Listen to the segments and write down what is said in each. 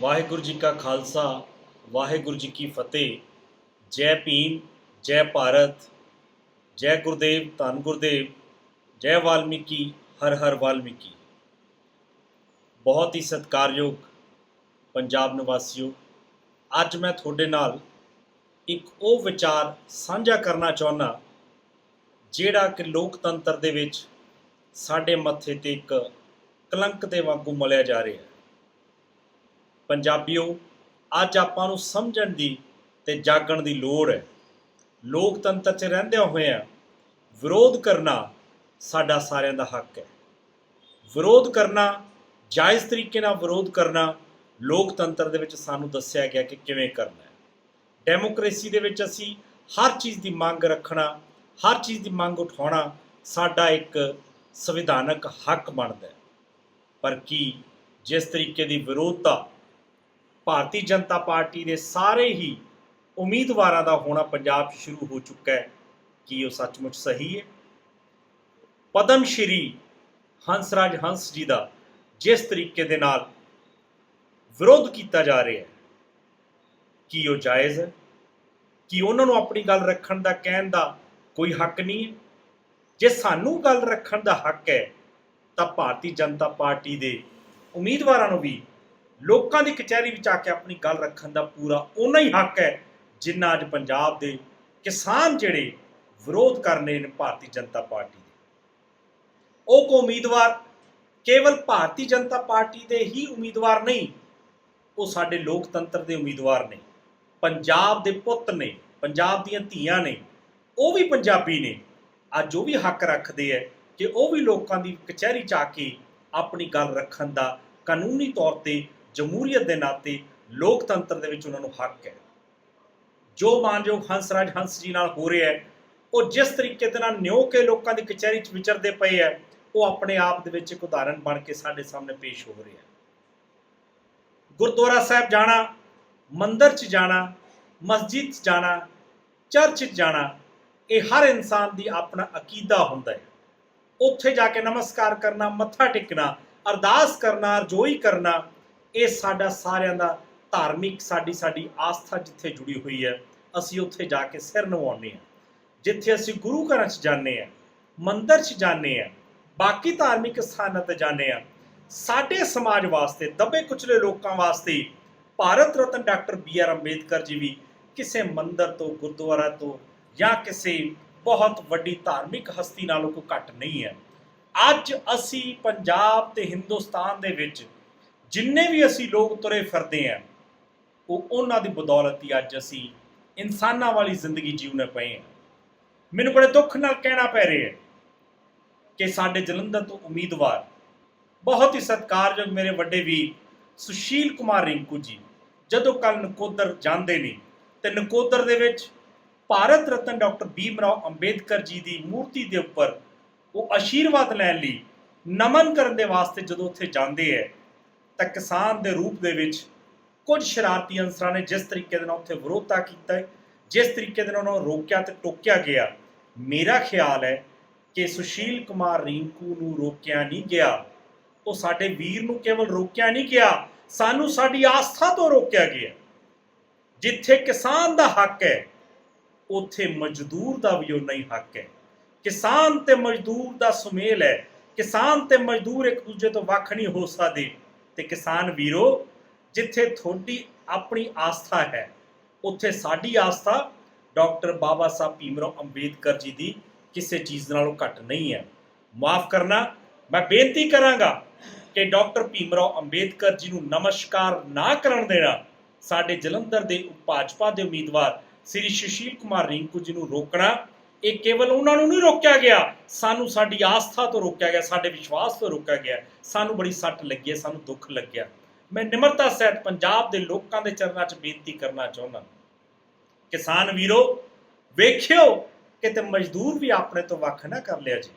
ਵਾਹਿਗੁਰੂ ਜੀ ਕਾ ਖਾਲਸਾ, ਵਾਹਿਗੁਰੂ ਜੀ ਕੀ ਫਤਿਹ। ਜੈ ਭੀਮ, ਜੈ ਭਾਰਤ, ਜੈ ਗੁਰਦੇਵ, ਧੰਨ ਗੁਰਦੇਵ, ਜੈ ਵਾਲਮੀਕੀ, ਹਰ ਹਰ ਵਾਲਮੀਕੀ। ਬਹੁਤ ਹੀ ਸਤਿਕਾਰਯੋਗ ਪੰਜਾਬ ਨਿਵਾਸੀਓ, ਅੱਜ ਮੈਂ ਤੁਹਾਡੇ ਨਾਲ ਇੱਕ ਉਹ ਵਿਚਾਰ ਸਾਂਝਾ ਕਰਨਾ ਚਾਹੁੰਦਾ, ਜਿਹੜਾ ਕਿ ਲੋਕਤੰਤਰ ਦੇ ਵਿੱਚ ਸਾਡੇ ਮੱਥੇ ਤੇ ਇੱਕ ਕਲੰਕ ਦੇ ਵਾਂਗੂ ਮਲਿਆ ਜਾ ਰਿਹਾ ਹੈ। ਪੰਜਾਬੀਓ, ਅੱਜ ਆਪਾਂ ਨੂੰ ਸਮਝਣ ਦੀ ਤੇ ਜਾਗਣ ਦੀ ਲੋੜ ਹੈ। ਲੋਕਤੰਤਰ 'ਚ ਰਹਿੰਦਿਆਂ ਹੋਇਆਂ ਵਿਰੋਧ ਕਰਨਾ ਸਾਡਾ ਸਾਰਿਆਂ ਦਾ ਹੱਕ ਹੈ। ਵਿਰੋਧ ਕਰਨਾ, ਜਾਇਜ਼ ਤਰੀਕੇ ਨਾਲ ਵਿਰੋਧ ਕਰਨਾ ਲੋਕਤੰਤਰ ਦੇ ਵਿੱਚ ਸਾਨੂੰ ਦੱਸਿਆ ਗਿਆ ਕਿ ਕਿਵੇਂ ਕਰਨਾ ਹੈ। ਡੈਮੋਕ੍ਰੇਸੀ ਦੇ ਵਿੱਚ ਅਸੀਂ ਹਰ ਚੀਜ਼ ਦੀ ਮੰਗ ਰੱਖਣਾ, ਹਰ ਚੀਜ਼ ਦੀ ਮੰਗ ਉਠਾਉਣਾ ਸਾਡਾ ਇੱਕ ਸੰਵਿਧਾਨਕ ਹੱਕ ਬਣਦਾ ਹੈ। ਪਰ ਕੀ ਜਿਸ ਤਰੀਕੇ ਦੀ ਵਿਰੋਧਤਾ ਭਾਰਤੀ ਜਨਤਾ ਪਾਰਟੀ ਦੇ ਸਾਰੇ ਹੀ ਉਮੀਦਵਾਰਾਂ ਦਾ ਹੋਣਾ ਪੰਜਾਬ 'ਚ ਸ਼ੁਰੂ ਹੋ ਚੁੱਕਾ ਹੈ। ਕੀ ਉਹ ਸੱਚਮੁੱਚ ਸਹੀ ਹੈ? ਪਦਮ ਸ਼੍ਰੀ ਹੰਸਰਾਜ ਹੰਸ ਜੀ ਦਾ ਜਿਸ ਤਰੀਕੇ ਦੇ ਨਾਲ ਵਿਰੋਧ ਕੀਤਾ ਜਾ ਰਿਹਾ ਹੈ, ਕੀ ਉਹ ਜਾਇਜ਼ ਹੈ? ਕੀ ਉਹਨਾਂ ਨੂੰ ਆਪਣੀ ਗੱਲ ਰੱਖਣ ਦਾ, ਕਹਿਣ ਦਾ ਕੋਈ ਹੱਕ ਨਹੀਂ ਹੈ? ਜੇ ਸਾਨੂੰ ਗੱਲ ਰੱਖਣ ਦਾ ਹੱਕ ਹੈ, ਤਾਂ ਭਾਰਤੀ ਜਨਤਾ ਪਾਰਟੀ ਦੇ ਉਮੀਦਵਾਰਾਂ ਨੂੰ ਵੀ ਲੋਕਾਂ ਦੀ ਕਚਹਿਰੀ ਵਿੱਚ ਆ ਕੇ ਆਪਣੀ ਗੱਲ ਰੱਖਣ ਦਾ ਪੂਰਾ ਉਨਾ ਹੀ ਹੱਕ ਹੈ ਜਿੰਨਾ ਅੱਜ ਪੰਜਾਬ ਦੇ ਕਿਸਾਨ ਜਿਹੜੇ ਵਿਰੋਧ ਕਰ ਰਹੇ ਨੇ ਭਾਰਤੀ ਜਨਤਾ ਪਾਰਟੀ ਦੇ। ਉਹ ਕੋ ਉਮੀਦਵਾਰ ਕੇਵਲ ਭਾਰਤੀ ਜਨਤਾ ਪਾਰਟੀ ਦੇ ਹੀ ਉਮੀਦਵਾਰ ਨਹੀਂ, ਉਹ ਸਾਡੇ ਲੋਕਤੰਤਰ ਦੇ ਉਮੀਦਵਾਰ ਨੇ। ਪੰਜਾਬ ਦੇ ਪੁੱਤ ਨੇ, ਪੰਜਾਬ ਦੀਆਂ ਧੀਆਂ ਨੇ, ਉਹ ਵੀ ਪੰਜਾਬੀ ਨੇ। ਅੱਜ ਉਹ ਵੀ ਹੱਕ ਰੱਖਦੇ ਹੈ ਕਿ ਉਹ ਵੀ ਲੋਕਾਂ ਦੀ ਕਚਹਿਰੀ 'ਚ ਆ ਕੇ ਆਪਣੀ ਗੱਲ ਰੱਖਣ ਦਾ ਕਾਨੂੰਨੀ ਤੌਰ ਤੇ ਜਮਹੂਰੀਅਤ ਦੇ ਨਾਤੇ ਲੋਕਤੰਤਰ ਦੇ ਵਿੱਚ ਉਹਨਾਂ ਨੂੰ ਹੱਕ ਹੈ। ਜੋ ਮਾਨਯੋਗ ਹੰਸਰਾਜ ਹੰਸ ਜੀ ਨਾਲ ਹੋ ਰਿਹਾ ਹੈ, ਉਹ ਜਿਸ ਤਰੀਕੇ ਦੇ ਨਾਲ ਨਿਉ ਕੇ ਲੋਕਾਂ ਦੀ ਕਚਹਿਰੀ 'ਚ ਵਿਚਰਦੇ ਪਏ ਹੈ, ਉਹ ਆਪਣੇ ਆਪ ਦੇ ਵਿੱਚ ਇੱਕ ਉਦਾਹਰਣ ਬਣ ਕੇ ਸਾਡੇ ਸਾਹਮਣੇ ਪੇਸ਼ ਹੋ ਰਿਹਾ ਹੈ। ਗੁਰਦੁਆਰਾ ਸਾਹਿਬ ਜਾਣਾ, ਮੰਦਰ 'ਚ ਜਾਣਾ, ਮਸਜਿਦ 'ਚ ਜਾਣਾ, ਚਰਚ 'ਚ ਜਾਣਾ, ਇਹ ਹਰ ਇਨਸਾਨ ਦੀ ਆਪਣਾ ਅਕੀਦਾ ਹੁੰਦਾ ਹੈ। ਉੱਥੇ ਜਾ ਕੇ ਨਮਸਕਾਰ ਕਰਨਾ, ਮੱਥਾ ਟੇਕਣਾ, ਅਰਦਾਸ ਕਰਨਾ ਅਰਜ਼ੋਈ ਕਰਨਾ ਇਹ ਸਾਡਾ ਸਾਰਿਆਂ ਦਾ ਧਾਰਮਿਕ, ਸਾਡੀ ਸਾਡੀ ਆਸਥਾ ਜਿੱਥੇ ਜੁੜੀ ਹੋਈ ਹੈ, ਅਸੀਂ ਉੱਥੇ ਜਾ ਕੇ ਸਿਰ ਨਵਾਉਂਦੇ ਹਾਂ। ਜਿੱਥੇ ਅਸੀਂ ਗੁਰੂ ਘਰਾਂ 'ਚ ਜਾਂਦੇ ਹਾਂ, ਮੰਦਿਰ 'ਚ ਜਾਂਦੇ ਹਾਂ, ਬਾਕੀ ਧਾਰਮਿਕ ਸਥਾਨਾਂ ਤੇ ਜਾਂਦੇ ਹਾਂ, ਸਾਡੇ ਸਮਾਜ ਵਾਸਤੇ, ਦੱਬੇ ਕੁਚਲੇ ਲੋਕਾਂ ਵਾਸਤੇ Bharat Ratna doctor B R Ambedkar ji ਵੀ ਕਿਸੇ ਮੰਦਿਰ ਤੋਂ, ਗੁਰਦੁਆਰਾ ਤੋਂ ਜਾਂ ਕਿਸੇ ਬਹੁਤ ਵੱਡੀ ਧਾਰਮਿਕ ਹਸਤੀ ਨਾਲੋਂ ਕੋਈ ਘੱਟ ਨਹੀਂ ਹੈ। ਅੱਜ ਅਸੀਂ ਪੰਜਾਬ ਤੇ ਹਿੰਦੁਸਤਾਨ ਦੇ ਵਿੱਚ ਜਿੰਨੇ ਵੀ ਅਸੀਂ ਲੋਕ ਤੁਰੇ ਫਿਰਦੇ ਆ, ਉਹ ਉਹਨਾਂ ਦੀ ਬਦੌਲਤ ਹੀ ਅੱਜ ਅਸੀਂ ਇਨਸਾਨਾਂ ਵਾਲੀ ਜ਼ਿੰਦਗੀ ਜਿਉਣੇ ਪਏ ਆ। ਮੈਨੂੰ ਬੜੇ ਦੁੱਖ ਨਾਲ ਕਹਿਣਾ ਪੈ ਰਿਹਾ ਹੈ ਕਿ ਸਾਡੇ ਜਲੰਧਰ ਤੋਂ ਉਮੀਦਵਾਰ, ਬਹੁਤ ਹੀ ਸਤਿਕਾਰਯੋਗ ਮੇਰੇ ਵੱਡੇ ਵੀਰ ਸੁਸ਼ੀਲ ਕੁਮਾਰ ਰਿੰਕੂ ਜੀ, ਜਦੋਂ ਕੱਲ ਨਕੋਦਰ ਜਾਂਦੇ ਨੇ, ਤੇ ਨਕੋਦਰ ਦੇ ਵਿੱਚ ਭਾਰਤ ਰਤਨ ਡਾਕਟਰ ਭੀਮ ਰਾਓ ਅੰਬੇਦਕਰ ਜੀ ਦੀ ਮੂਰਤੀ ਦੇ ਉੱਪਰ ਉਹ ਆਸ਼ੀਰਵਾਦ ਲੈਣ ਲਈ ਨਮਨ ਕਰਨ ਦੇ ਵਾਸਤੇ ਜਦੋਂ ਉੱਥੇ ਜਾਂਦੇ ਹੈ ਤਾਂ ਕਿਸਾਨ ਦੇ ਰੂਪ ਦੇ ਵਿੱਚ ਕੁਝ ਸ਼ਰਾਰਤੀ ਅਨਸਰਾਂ ਨੇ ਜਿਸ ਤਰੀਕੇ ਦੇ ਨਾਲ ਉੱਥੇ ਵਿਰੋਧਤਾ ਕੀਤਾ ਜਿਸ ਤਰੀਕੇ ਦੇ ਨਾਲ ਉਹਨਾਂ ਨੂੰ ਰੋਕਿਆ ਤੇ ਟੋਕਿਆ ਗਿਆ। ਮੇਰਾ ਖਿਆਲ ਹੈ ਕਿ ਸੁਸ਼ੀਲ ਕੁਮਾਰ ਰਿੰਕੂ ਨੂੰ ਰੋਕਿਆ ਨਹੀਂ ਗਿਆ। ਉਹ ਸਾਡੇ ਵੀਰ ਨੂੰ ਕੇਵਲ ਰੋਕਿਆ ਨਹੀਂ ਗਿਆ, ਸਾਨੂੰ ਸਾਡੀ ਆਸਥਾ ਤੋਂ ਰੋਕਿਆ ਗਿਆ। ਜਿੱਥੇ ਕਿਸਾਨ ਦਾ ਹੱਕ ਹੈ, ਉੱਥੇ ਮਜ਼ਦੂਰ ਦਾ ਵੀ ਉਨਾ ਹੀ ਹੱਕ ਹੈ। ਕਿਸਾਨ ਤੇ ਮਜ਼ਦੂਰ ਦਾ ਸੁਮੇਲ ਹੈ, ਕਿਸਾਨ ਤੇ ਮਜ਼ਦੂਰ ਇੱਕ ਦੂਜੇ ਤੋਂ ਵੱਖ ਨਹੀਂ ਹੋ ਸਕਦੇ। ਤੇ ਕਿਸਾਨ ਵੀਰੋ, ਜਿੱਥੇ ਤੁਹਾਡੀ ਆਪਣੀ ਆਸਥਾ ਹੈ, ਉੱਥੇ ਸਾਡੀ ਆਸਥਾ ਡਾਕਟਰ ਬਾਬਾ ਸਾਹਿਬ ਭੀਮਰਾਓ ਅੰਬੇਦਕਰ ਜੀ ਦੀ ਕਿਸੇ ਚੀਜ਼ ਨਾਲੋਂ ਘੱਟ ਨਹੀਂ ਹੈ। ਮਾਫ ਕਰਨਾ, ਮੈਂ ਬੇਨਤੀ ਕਰਾਂਗਾ ਕਿ ਡਾਕਟਰ ਭੀਮਰਾਓ ਅੰਬੇਦਕਰ ਜੀ ਨੂੰ ਨਮਸਕਾਰ ਨਾ ਕਰਨ ਦੇਣਾ, ਸਾਡੇ ਜਲੰਧਰ ਦੇ ਭਾਜਪਾ ਦੇ ਉਮੀਦਵਾਰ ਸ੍ਰੀ ਸੁਸ਼ੀਲ ਕੁਮਾਰ ਰਿੰਕੂ ਜੀ ਨੂੰ ਰੋਕਣਾ ਇਹ ਕੇਵਲ ਉਹਨਾਂ ਨੂੰ ਨਹੀਂ ਰੋਕਿਆ ਗਿਆ, ਸਾਨੂੰ ਸਾਡੀ ਆਸਥਾ ਤੋਂ ਰੋਕਿਆ ਗਿਆ, ਸਾਡੇ ਵਿਸ਼ਵਾਸ ਤੋਂ ਰੋਕਿਆ ਗਿਆ। ਸਾਨੂੰ ਬੜੀ ਸੱਟ ਲੱਗੀ ਹੈ, ਸਾਨੂੰ ਦੁੱਖ ਲੱਗਿਆ। ਮੈਂ ਨਿਮਰਤਾ ਸਹਿਤ ਪੰਜਾਬ ਦੇ ਲੋਕਾਂ ਦੇ ਚਰਨਾਂ 'ਚ ਬੇਨਤੀ ਕਰਨਾ ਚਾਹੁੰਦਾ ਕਿਸਾਨ ਵੀਰੋ, ਵੇਖਿਓ, ਕਿਤੇ ਮਜ਼ਦੂਰ ਵੀ ਆਪਣੇ ਤੋਂ ਵੱਖ ਨਾ ਕਰ ਲਿਆ ਜੀ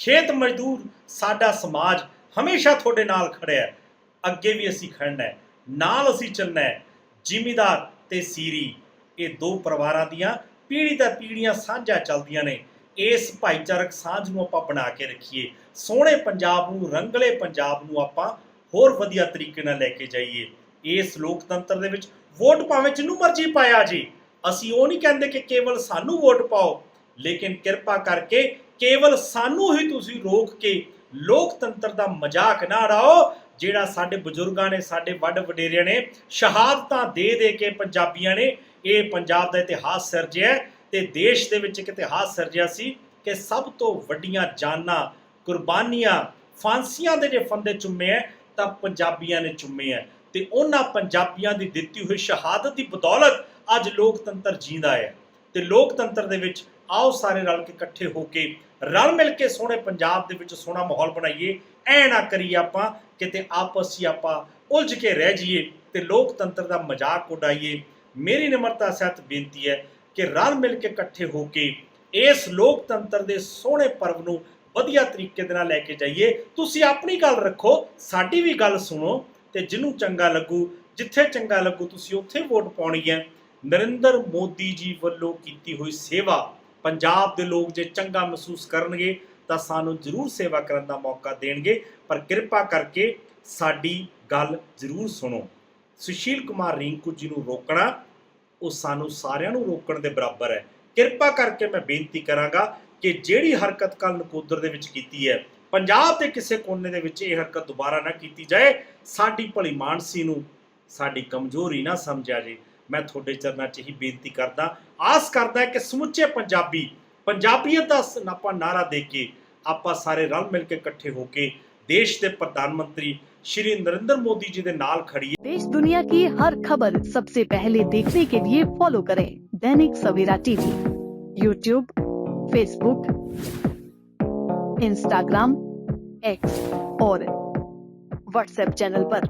ਖੇਤ ਮਜ਼ਦੂਰ, ਸਾਡਾ ਸਮਾਜ ਹਮੇਸ਼ਾ ਤੁਹਾਡੇ ਨਾਲ ਖੜਿਆ ਹੈ। ਅੱਗੇ ਵੀ ਅਸੀਂ ਖੜਨਾ ਹੈ, ਨਾਲ ਅਸੀਂ ਚੱਲਣਾ ਹੈ। ਜ਼ਿਮੀਦਾਰ ਤੇ ਸੀਰੀ, ਇਹ ਦੋ ਪਰਿਵਾਰਾਂ ਦੀਆਂ ਪੀੜ੍ਹੀ ਦਰ ਪੀੜ੍ਹੀਆਂ ਸਾਂਝਾ ਚੱਲਦੀਆਂ ਨੇ। ਇਸ ਭਾਈਚਾਰਕ ਸਾਂਝ ਨੂੰ ਆਪਾਂ ਬਣਾ ਕੇ ਰੱਖੀਏ। ਸੋਹਣੇ ਪੰਜਾਬ ਨੂੰ, ਰੰਗਲੇ ਪੰਜਾਬ ਨੂੰ ਆਪਾਂ ਹੋਰ ਵਧੀਆ ਤਰੀਕੇ ਨਾਲ ਲੈ ਕੇ ਜਾਈਏ। ਇਸ ਲੋਕਤੰਤਰ ਦੇ ਵਿੱਚ ਵੋਟ ਭਾਵੇਂ ਜਿਹਨੂੰ ਮਰਜ਼ੀ ਪਾਇਆ ਜੀ। ਅਸੀਂ ਉਹ ਨਹੀਂ ਕਹਿੰਦੇ ਕਿ ਕੇਵਲ ਸਾਨੂੰ ਵੋਟ ਪਾਓ। ਲੇਕਿਨ ਕਿਰਪਾ ਕਰਕੇ ਕੇਵਲ ਸਾਨੂੰ ਹੀ ਤੁਸੀਂ ਰੋਕ ਕੇ ਲੋਕਤੰਤਰ ਦਾ ਮਜ਼ਾਕ ਨਾ ਉਡਾਓ, ਜਿਹੜਾ ਸਾਡੇ ਬਜ਼ੁਰਗਾਂ ਨੇ, ਸਾਡੇ ਵੱਡ ਵਡੇਰਿਆਂ ਨੇ ਸ਼ਹਾਦਤਾਂ ਦੇ ਦੇ ਕੇ ਪੰਜਾਬੀਆਂ ਨੇ ਇਹ ਪੰਜਾਬ ਦਾ ਇਤਿਹਾਸ ਸਿਰਜਿਆ ਹੈ ਤੇ ਦੇਸ਼ ਦੇ ਵਿੱਚ ਇੱਕ ਇਤਿਹਾਸ ਸਿਰਜਿਆ ਸੀ ਕਿ ਸਭ ਤੋਂ ਵੱਡੀਆਂ ਜਾਨਾਂ, ਕੁਰਬਾਨੀਆਂ, ਫਾਂਸੀਆਂ ਦੇ ਜੇ ਫੰਦੇ ਚੁੰਮੇ ਹੈ, ਤਾਂ ਪੰਜਾਬੀਆਂ ਨੇ ਚੁੰਮੇ ਹੈ। ਤੇ ਉਹਨਾਂ ਪੰਜਾਬੀਆਂ ਦੀ ਦਿੱਤੀ ਹੋਈ ਸ਼ਹਾਦਤ ਦੀ ਬਦੌਲਤ ਅੱਜ ਲੋਕਤੰਤਰ ਜੀਂਦਾ ਹੈ। ਤੇ ਲੋਕਤੰਤਰ ਦੇ ਵਿੱਚ ਆਓ ਸਾਰੇ ਰਲ ਕੇ ਇਕੱਠੇ ਹੋ ਕੇ ਰਲ ਮਿਲ ਕੇ ਸੋਹਣੇ ਪੰਜਾਬ ਦੇ ਵਿੱਚ ਸੋਹਣਾ ਮਾਹੌਲ ਬਣਾਈਏ। ਐ ਨਾ ਕਰੀਏ ਆਪਾਂ ਕਿਤੇ ਆਪਸ 'ਚ ਆਪਾਂ ਉਲਝ ਕੇ ਰਹਿ ਜਾਈਏ ਤੇ ਲੋਕਤੰਤਰ ਦਾ ਮਜ਼ਾਕ ਉਡਾਈਏ। ਮੇਰੀ ਨਿਮਰਤਾ ਸਹਿਤ ਬੇਨਤੀ ਹੈ ਕਿ ਰਲ ਮਿਲ ਕੇ ਇਕੱਠੇ ਹੋ ਕੇ ਇਸ ਲੋਕਤੰਤਰ ਦੇ ਸੋਹਣੇ ਪਰਵ ਨੂੰ ਵਧੀਆ ਤਰੀਕੇ ਦੇ ਨਾਲ ਲੈ ਕੇ ਜਾਈਏ। ਤੁਸੀਂ ਆਪਣੀ ਗੱਲ ਰੱਖੋ, ਸਾਡੀ ਵੀ ਗੱਲ ਸੁਣੋ ਤੇ ਜਿਹਨੂੰ ਚੰਗਾ ਲੱਗੂ, ਜਿੱਥੇ ਚੰਗਾ ਲੱਗੂ ਤੁਸੀਂ ਉੱਥੇ ਵੋਟ ਪਾਉਣੀ ਹੈ। ਨਰਿੰਦਰ ਮੋਦੀ ਜੀ ਵੱਲੋਂ ਕੀਤੀ ਹੋਈ ਸੇਵਾ, ਪੰਜਾਬ ਦੇ ਲੋਕ ਜੇ ਚੰਗਾ ਮਹਿਸੂਸ ਕਰਨਗੇ ਤਾਂ ਸਾਨੂੰ ਜ਼ਰੂਰ ਸੇਵਾ ਕਰਨ ਦਾ ਮੌਕਾ ਦੇਣਗੇ। ਪਰ ਕਿਰਪਾ ਕਰਕੇ ਸਾਡੀ ਗੱਲ ਜ਼ਰੂਰ ਸੁਣੋ। ਸੁਸ਼ੀਲ ਕੁਮਾਰ ਰਿੰਕੂ ਜੀ ਨੂੰ ਰੋਕਣਾ, ਉਹ ਸਾਨੂੰ ਸਾਰਿਆਂ ਨੂੰ ਰੋਕਣ ਦੇ ਬਰਾਬਰ ਹੈ। ਕਿਰਪਾ ਕਰਕੇ ਮੈਂ ਬੇਨਤੀ ਕਰਾਂਗਾ ਕਿ ਜਿਹੜੀ ਹਰਕਤ ਕੱਲ ਨਕੋਦਰ ਦੇ ਵਿੱਚ ਕੀਤੀ ਹੈ, ਪੰਜਾਬ ਦੇ ਕਿਸੇ ਕੋਨੇ ਦੇ ਵਿੱਚ ਇਹ ਹਰਕਤ ਦੁਬਾਰਾ ਨਾ ਕੀਤੀ ਜਾਏ, ਸਾਡੀ ਭਲੀ ਮਾਨਸੀ ਨੂੰ ਸਾਡੀ ਕਮਜ਼ੋਰੀ ਨਾ ਸਮਝਿਆ ਜੇ ਮੈਂ ਤੁਹਾਡੇ ਚਰਨਾਂ 'ਚ ਹੀ ਬੇਨਤੀ ਕਰਦਾ, ਆਸ ਕਰਦਾ ਕਿ ਸਮੁੱਚੇ ਪੰਜਾਬੀ, ਪੰਜਾਬੀਅਤ ਦਾ ਆਪਾਂ ਨਾਰਾ ਦੇ ਕੇ, ਆਪਾਂ ਸਾਰੇ ਰਲ ਮਿਲ ਕੇ ਇਕੱਠੇ ਹੋ ਕੇ ਦੇਸ਼ ਦੇ ਪ੍ਰਧਾਨ ਮੰਤਰੀ ਸ਼੍ਰੀ ਨਰਿੰਦਰ ਮੋਦੀ ਜੀ ਦੇ ਨਾਲ ਖੜੀਏ देश दुनिया की हर खबर सबसे पहले देखने के लिए फॉलो करें Dainik Savera TV YouTube Facebook Instagram X और व्हाट्सएप चैनल पर।